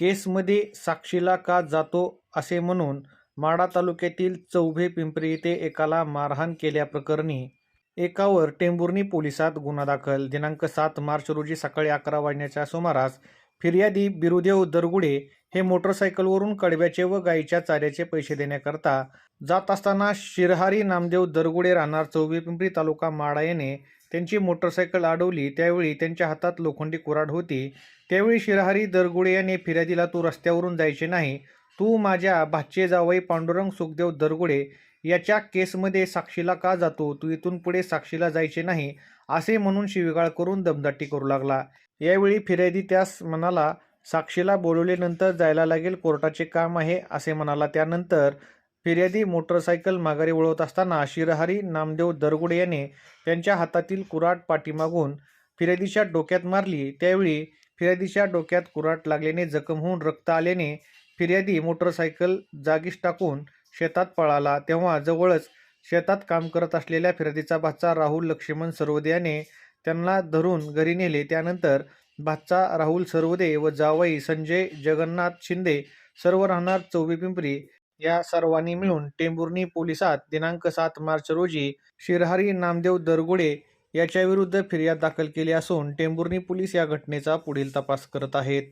केसमध्ये साक्षीला का जातो असे म्हणून माढा तालुक्यातील चौभे पिंपरी येथे एकाला मारहाण केल्याप्रकरणी एकावर टेंभुर्णी पोलिसात गुन्हा दाखल. दिनांक सात मार्च रोजी सकाळी अकरा वाजण्याच्या सुमारास फिर्यादी बिरुदेव दरगुडे हे मोटरसायकलवरून कडब्याचे व गायीच्या चाऱ्याचे पैसे देण्याकरता जात असताना शिरहारी नामदेव दरगुडे राहणार चौबी पिंपरी तालुका माडा येणे त्यांची मोटरसायकल अडवली त्यावेळी त्यांच्या हातात लोखंडी कुऱ्हाड होती. त्यावेळी शिरहारी दरगुडे याने फिर्यादीला तू रस्त्यावरून जायचे नाही. तू माझ्या भाचे जावई पांडुरंग सुखदेव दरगुडे याच्या केसमध्ये साक्षीला का जातो? तू इथून पुढे साक्षीला जायचे नाही असे म्हणून शिवीगाळ करून दमदाटी करू लागला. यावेळी फिर्यादी त्यास म्हणाला साक्षीला बोलवल्यानंतर जायला लागेल कोर्टाचे काम आहे असे म्हणाला त्यानंतर. फिर्यादी मोटरसायकल माघारी वळवत असताना शिरहारी नामदेव दरगुडे याने त्यांच्या हातातील कुराट पाठीमागून फिर्यादीच्या डोक्यात मारली. त्यावेळी फिर्यादीच्या डोक्यात कुराट लागल्याने जखम होऊन रक्त आल्याने फिर्यादी मोटरसायकल जागीच टाकून शेतात पळाला. तेव्हा जवळच शेतात काम करत असलेल्या फिर्यादीचा भाचा राहुल लक्ष्मण सरवदे याने त्यांना धरून घरी नेले. त्यानंतर भातचा राहुल सरवदे व जावई संजय जगन्नाथ शिंदे सर्व राहणार चौबे पिंपरी. या सर्वांनी मिळून टेंभुर्णी पोलिसात दिनांक सात मार्च रोजी शिरहारी नामदेव दरगुडे याच्याविरुद्ध फिर्याद दाखल केली असून टेंभुर्णी पोलीस या घटनेचा पुढील तपास करत आहेत.